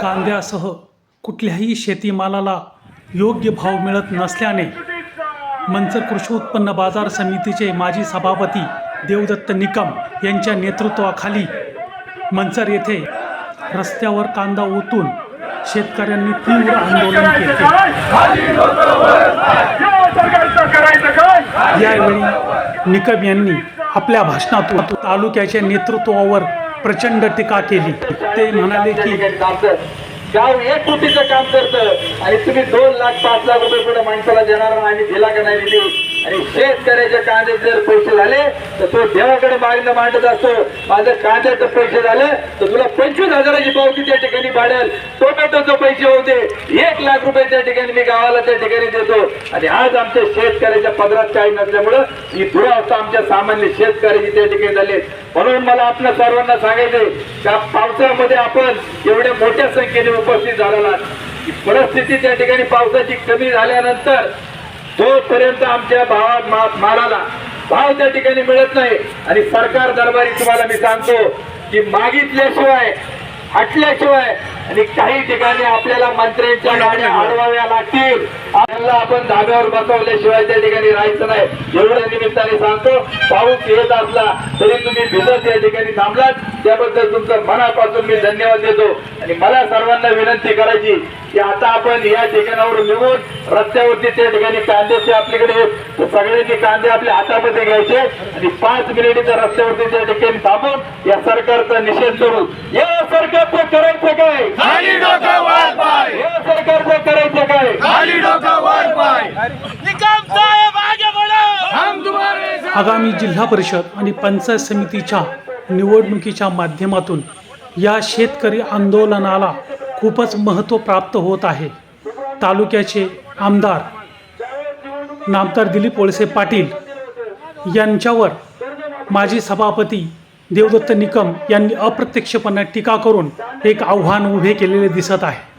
कांद्यासह कुठल्याही शेतीमालाला योग्य भाव मिळत नसल्याने मंचर कृषी उत्पन्न बाजार समितीचे माजी सभापती देवदत्त निकम यांच्या नेतृत्वाखाली मंचर येथे रस्त्यावर कांदा ओतून शेतकऱ्यांनी तीव्र आंदोलन केले. यावेळी निकम यांनी आपल्या भाषणातून तालुक्याच्या नेतृत्वावर प्रचंड टीका केली. ते म्हणाले की गाव एक कृतीचं काम करतं. आणि तुम्ही दोन लाख पाच लाख रुपये पुढे माणसाला देणार आणि दिला का नाही दिली आणि शेतकऱ्याच्या कांदे जर पैसे झाले तर तो देवाकडे मागणं मांडत असतो. माझं कांद्याचं पैसे झाले तर तुला पंचवीस हजाराची पावती त्या ठिकाणी पाडेल. टोमॅटोचे पैसे होते. एक लाख रुपये त्या ठिकाणी मी गावाला त्या ठिकाणी देतो. आणि आज आमच्या शेतकऱ्याच्या पदरात काही नसल्यामुळं ही दुरावस्था आमच्या सामान्य शेतकऱ्याची त्या ठिकाणी झाली. म्हणून मला आपल्या सर्वांना सांगायचंय त्या पावसामध्ये आपण एवढ्या मोठ्या संख्येने उपस्थित झालेला ही परिस्थिती त्या ठिकाणी पावसाची कमी झाल्यानंतर तोपर्यंत आमच्या भावात मा- मालाला भाव त्या ठिकाणी मिळत नाही आणि सरकार दरबारी तुम्हाला मी सांगतो की मागितल्याशिवाय हटल्याशिवाय आणि काही ठिकाणी आपल्याला मंत्र्यांच्या गाड्या अडवाव्या लागतील. आपल्याला आपण धाब्यावर बसवल्याशिवाय त्या ठिकाणी राहायचं नाही. एवढ्या निमित्ताने सांगतो पाऊस येत असला तरी तुम्ही भिजत या ठिकाणी थांबलात. त्याबद्दल तुमचं मनापासून मी धन्यवाद देतो. आणि मला सर्वांना विनंती करायची की आता आपण या ठिकाणावर निघून रस्त्यावरती त्या ठिकाणी कांद्याचे आपल्याकडे सगळ्यांनी कांदे आपल्या हातामध्ये घ्यायचे. आणि पाच मिनिटच्या रस्त्यावरती त्या ठिकाणी थांबून या सरकारचा निषेध करू या सरकारचं करायचं काय? खाली डोकं वर पाय. या सरकारचं करायचं काय? खाली डोकं वर पाय. निकम साहेब आगे बढ़ो. हम तुम्हारे साथ आगामी जिल्हा परिषद आणि पंचायत समितीच्या निवडणुकीच्या माध्यमातून या शेतकरी आंदोलनाला खूपच महत्त्व प्राप्त होत आहे. तालुक्याचे आमदार नामदार दिलीप वळसे पाटील यांच्यावर माजी सभापती देवदत्त निकम यांनी अप्रत्यक्षपणे टीका करून एक आव्हान उभे केलेले दिसत आहे.